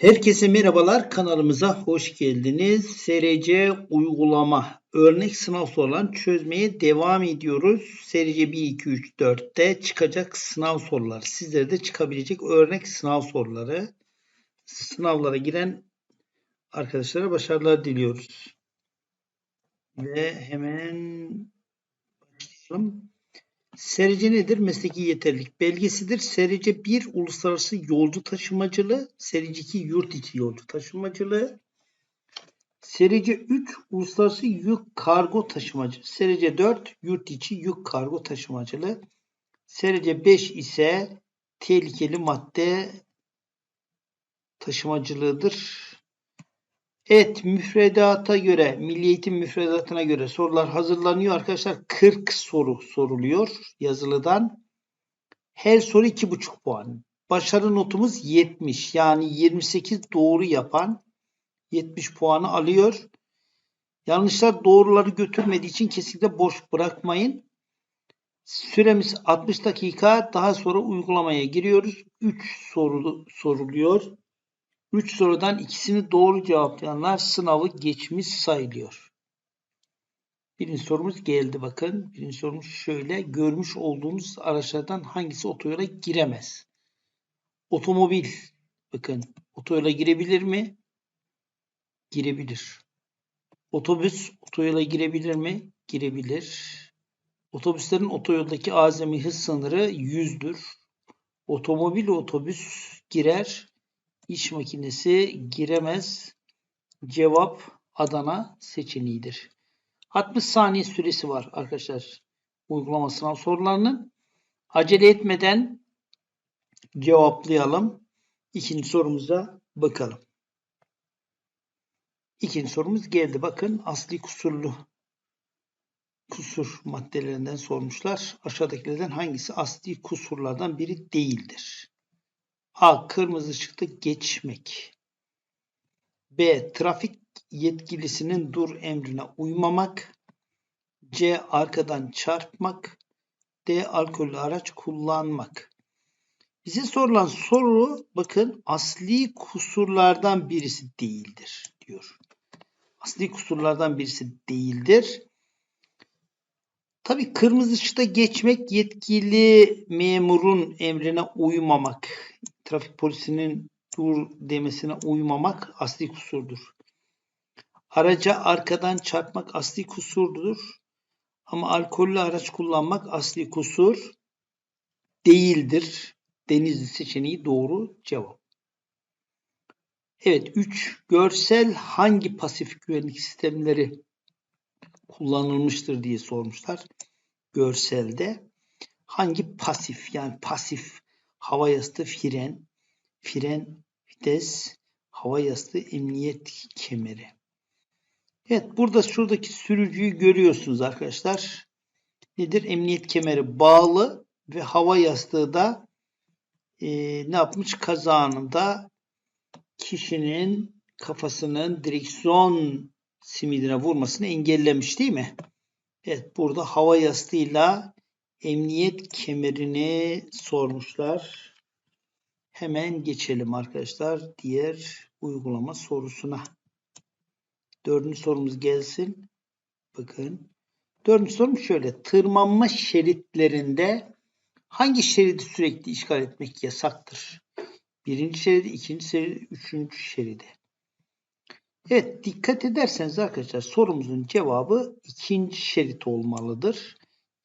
Herkese merhabalar kanalımıza hoş geldiniz. SRC uygulama örnek sınav sorularını çözmeye devam ediyoruz. SRC 1, 2, 3, 4'te çıkacak sınav soruları. Sizlere de çıkabilecek örnek sınav soruları. Sınavlara giren arkadaşlara başarılar diliyoruz. Ve hemen başlayalım. SRC nedir? Mesleki yeterlilik belgesidir. SRC 1 uluslararası yolcu taşımacılığı, SRC 2 yurt içi yolcu taşımacılığı, SRC 3 uluslararası yük kargo taşımacılığı, SRC 4 yurt içi yük kargo taşımacılığı, SRC 5 ise tehlikeli madde taşımacılığıdır. Evet müfredata göre, Milli Eğitim müfredatına göre sorular hazırlanıyor arkadaşlar. 40 soru soruluyor yazılıdan. Her soru 2,5 puan. Başarı notumuz 70. Yani 28 doğru yapan 70 puanı alıyor. Yanlışlar doğruları götürmediği için kesinlikle boş bırakmayın. Süremiz 60 dakika. Daha sonra uygulamaya giriyoruz. 3 soru soruluyor. 3 sorudan ikisini doğru cevaplayanlar sınavı geçmiş sayılıyor. Birinci sorumuz geldi bakın. Birinci sorumuz şöyle. Görmüş olduğumuz araçlardan hangisi otoyola giremez? Otomobil. Bakın otoyola girebilir mi? Girebilir. Otobüs otoyola girebilir mi? Girebilir. Otobüslerin otoyoldaki azami hız sınırı 100'dür. Otomobil otobüs girer. İş makinesi giremez. Cevap Adana seçeneğidir. 60 saniye süresi var arkadaşlar uygulama sınav sorularının. Acele etmeden cevaplayalım. İkinci sorumuza bakalım. İkinci sorumuz geldi. Bakın asli kusurlu kusur maddelerinden sormuşlar. Aşağıdakilerden hangisi asli kusurlardan biri değildir? A. Kırmızı ışıkta geçmek. B. Trafik yetkilisinin dur emrine uymamak. C. Arkadan çarpmak. D. Alkollü araç kullanmak. Bize sorulan soru bakın asli kusurlardan birisi değildir diyor. Asli kusurlardan birisi değildir. Tabi kırmızı ışıkta geçmek yetkili memurun emrine uymamak trafik polisinin dur demesine uymamak asli kusurdur. Araca arkadan çarpmak asli kusurdur. Ama alkollü araç kullanmak asli kusur değildir. Denizli seçeneği doğru cevap. Evet 3. Görsel hangi pasif güvenlik sistemleri kullanılmıştır diye sormuşlar. Görselde hangi pasif yani pasif hava yastığı fren, fren vites, hava yastığı emniyet kemeri. Evet burada şuradaki sürücüyü görüyorsunuz arkadaşlar. Nedir? Emniyet kemeri bağlı ve hava yastığı da e, ne yapmış? Kaza anında kişinin kafasının direksiyon simidine vurmasını engellemiş değil mi? Evet burada hava yastığıyla emniyet kemerini sormuşlar. Hemen geçelim arkadaşlar diğer uygulama sorusuna. Dördüncü sorumuz gelsin. Bakın. Dördüncü sorum şöyle. Tırmanma şeritlerinde hangi şeridi sürekli işgal etmek yasaktır? Birinci şeridi, ikinci şeridi, üçüncü şeridi. Evet dikkat ederseniz arkadaşlar sorumuzun cevabı ikinci şerit olmalıdır.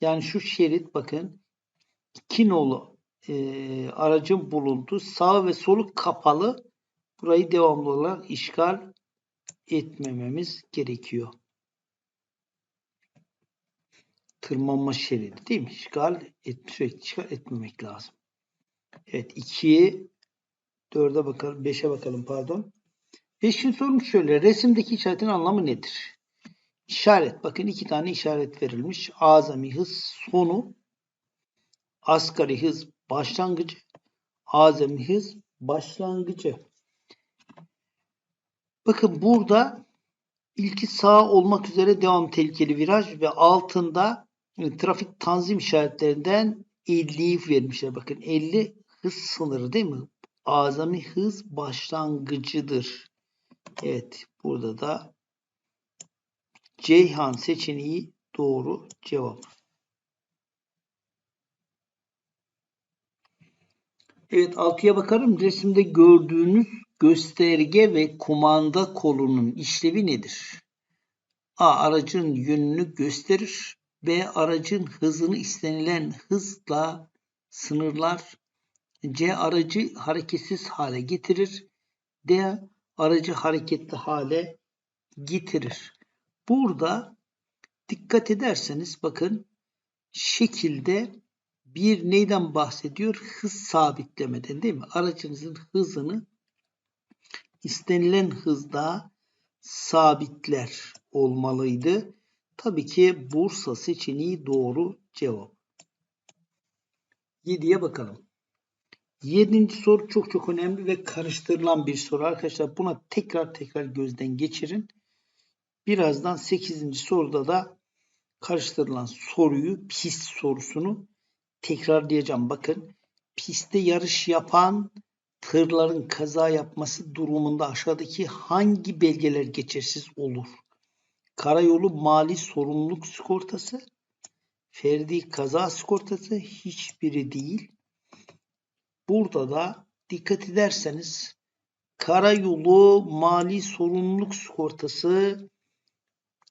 Yani şu şerit bakın iki nolu e, aracın bulunduğu sağ ve solu kapalı burayı devamlı olarak işgal etmememiz gerekiyor. Tırmanma şeridi değil mi? İşgal et, sürekli işgal etmemek lazım. Evet 2'ye 4'e bakalım 5'e bakalım pardon. Beşinci sorum şöyle. Resimdeki işaretin anlamı nedir? İşaret. Bakın iki tane işaret verilmiş. Azami hız sonu. Asgari hız başlangıcı. Azami hız başlangıcı. Bakın burada ilki sağ olmak üzere devam tehlikeli viraj ve altında yani trafik tanzim işaretlerinden 50'yi vermişler. Bakın 50 hız sınırı değil mi? azami hız başlangıcıdır. Evet burada da Ceyhan seçeneği doğru cevap. Evet altıya bakarım. Resimde gördüğünüz gösterge ve kumanda kolunun işlevi nedir? A. Aracın yönünü gösterir. B. Aracın hızını istenilen hızla sınırlar. C. Aracı hareketsiz hale getirir. D. Aracı hareketli hale getirir. Burada dikkat ederseniz bakın şekilde bir neyden bahsediyor? Hız sabitlemeden değil mi? Aracınızın hızını istenilen hızda sabitler olmalıydı. Tabii ki Bursa seçeneği doğru cevap. 7'ye bakalım. 7. soru çok çok önemli ve karıştırılan bir soru arkadaşlar. Buna tekrar tekrar gözden geçirin. Birazdan 8. soruda da karıştırılan soruyu, pist sorusunu tekrarlayacağım. Bakın pistte yarış yapan tırların kaza yapması durumunda aşağıdaki hangi belgeler geçersiz olur? Karayolu mali sorumluluk sigortası, ferdi kaza sigortası hiçbiri değil. Burada da dikkat ederseniz karayolu mali sorumluluk sigortası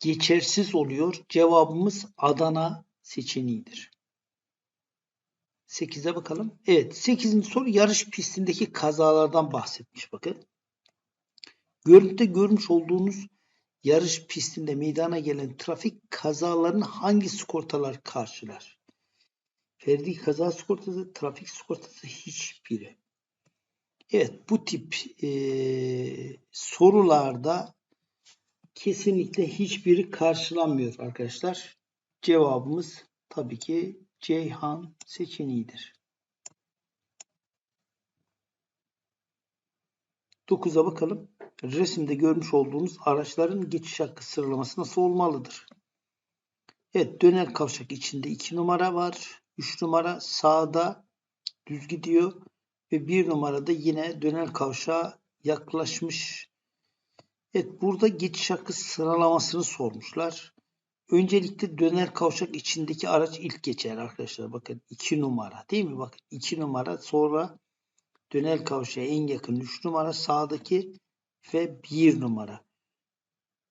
geçersiz oluyor. Cevabımız Adana seçeneğidir. 8'e bakalım. Evet 8. soru yarış pistindeki kazalardan bahsetmiş bakın. Görüntüde görmüş olduğunuz yarış pistinde meydana gelen trafik kazalarını hangi sigortalar karşılar? Ferdi kaza sigortası, trafik sigortası hiçbiri. Evet bu tip e, sorularda kesinlikle hiçbiri karşılanmıyor arkadaşlar. Cevabımız tabii ki Ceyhan seçeneğidir. 9'a bakalım. Resimde görmüş olduğunuz araçların geçiş hakkı sıralaması nasıl olmalıdır? Evet döner kavşak içinde 2 numara var. 3 numara sağda düz gidiyor. Ve 1 numarada yine döner kavşağa yaklaşmış. Evet burada geçiş hakkı sıralamasını sormuşlar. Öncelikle döner kavşak içindeki araç ilk geçer arkadaşlar. Bakın 2 numara değil mi? Bakın 2 numara sonra döner kavşağa en yakın 3 numara sağdaki ve 1 numara.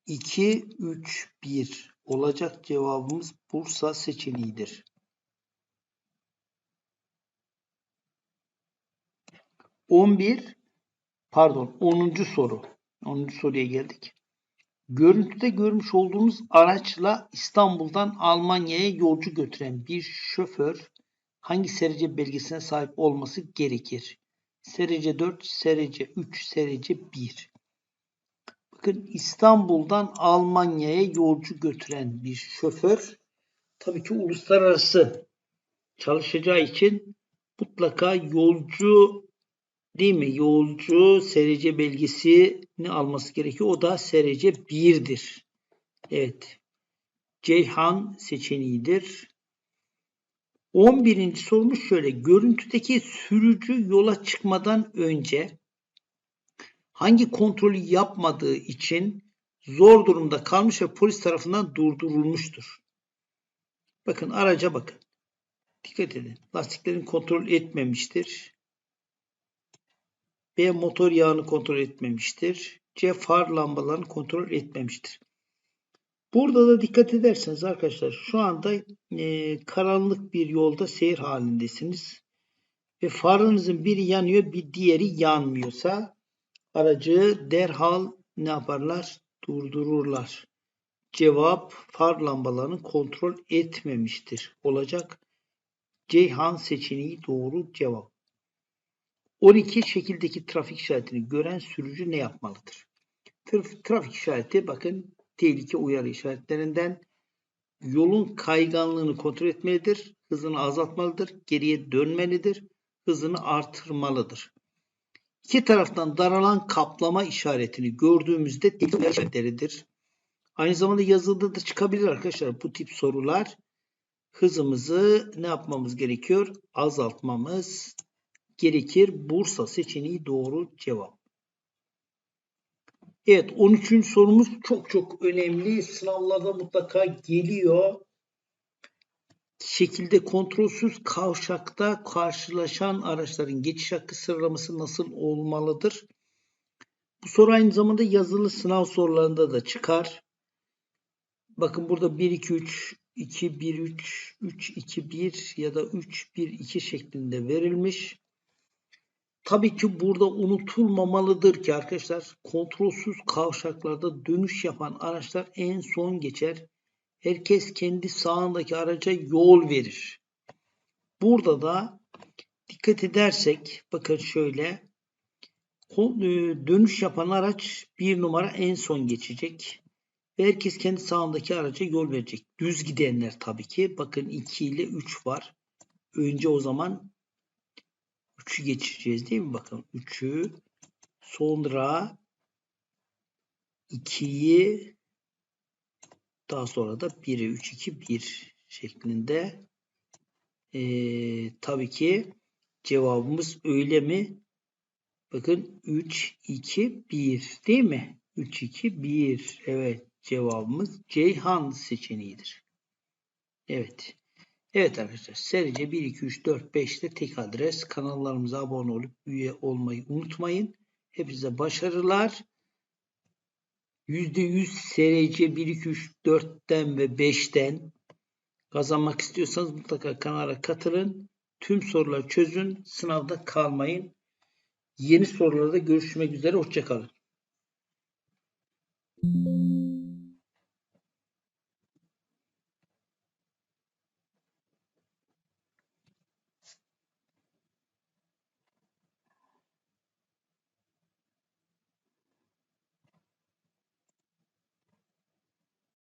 2, 3, 1 olacak cevabımız Bursa seçeneğidir. 11 pardon 10. soru. 10. soruya geldik. Görüntüde görmüş olduğunuz araçla İstanbul'dan Almanya'ya yolcu götüren bir şoför hangi SRC belgesine sahip olması gerekir? SRC 4, SRC 3, SRC 1. Bakın İstanbul'dan Almanya'ya yolcu götüren bir şoför tabii ki uluslararası çalışacağı için mutlaka yolcu değil mi? Yolcu SRC belgesini alması gerekiyor. O da SRC 1'dir. Evet. Ceyhan seçeneğidir. 11. sorumuz şöyle. Görüntüdeki sürücü yola çıkmadan önce hangi kontrolü yapmadığı için zor durumda kalmış ve polis tarafından durdurulmuştur. Bakın araca bakın. Dikkat edin. Lastiklerin kontrol etmemiştir. B. Motor yağını kontrol etmemiştir. C. Far lambalarını kontrol etmemiştir. Burada da dikkat ederseniz arkadaşlar şu anda e, karanlık bir yolda seyir halindesiniz. Ve farınızın biri yanıyor bir diğeri yanmıyorsa aracı derhal ne yaparlar? Durdururlar. Cevap far lambalarını kontrol etmemiştir. Olacak. Ceyhan seçeneği doğru cevap. 12 şekildeki trafik işaretini gören sürücü ne yapmalıdır? Trafik işareti bakın tehlike uyarı işaretlerinden yolun kayganlığını kontrol etmelidir, hızını azaltmalıdır, geriye dönmelidir, hızını artırmalıdır. İki taraftan daralan kaplama işaretini gördüğümüzde tehlike işaretleridir. Aynı zamanda yazılıda da çıkabilir arkadaşlar bu tip sorular. Hızımızı ne yapmamız gerekiyor? Azaltmamız gerekir. Bursa seçeneği doğru cevap. Evet 13. sorumuz çok çok önemli. Sınavlarda mutlaka geliyor. Şekilde kontrolsüz kavşakta karşılaşan araçların geçiş hakkı sıralaması nasıl olmalıdır? Bu soru aynı zamanda yazılı sınav sorularında da çıkar. Bakın burada 1 2 3 2 1 3 3 2 1 ya da 3 1 2 şeklinde verilmiş. Tabii ki burada unutulmamalıdır ki arkadaşlar kontrolsüz kavşaklarda dönüş yapan araçlar en son geçer. Herkes kendi sağındaki araca yol verir. Burada da dikkat edersek bakın şöyle dönüş yapan araç bir numara en son geçecek. Ve herkes kendi sağındaki araca yol verecek. Düz gidenler tabii ki. Bakın 2 ile 3 var. Önce o zaman 3'ü geçeceğiz değil mi? Bakın 3'ü sonra 2'yi daha sonra da 1'i 3 2 1 şeklinde ee, tabii ki cevabımız öyle mi? Bakın 3 2 1 değil mi? 3 2 1 evet cevabımız Ceyhan seçeneğidir. Evet. Evet arkadaşlar serice 1, 2, 3, 4, 5'te tek adres. Kanallarımıza abone olup üye olmayı unutmayın. Hepinize başarılar. %100 serice 1, 2, 3, 4'ten ve 5'ten kazanmak istiyorsanız mutlaka kanala katılın. Tüm soruları çözün. Sınavda kalmayın. Yeni sorularda görüşmek üzere. Hoşçakalın.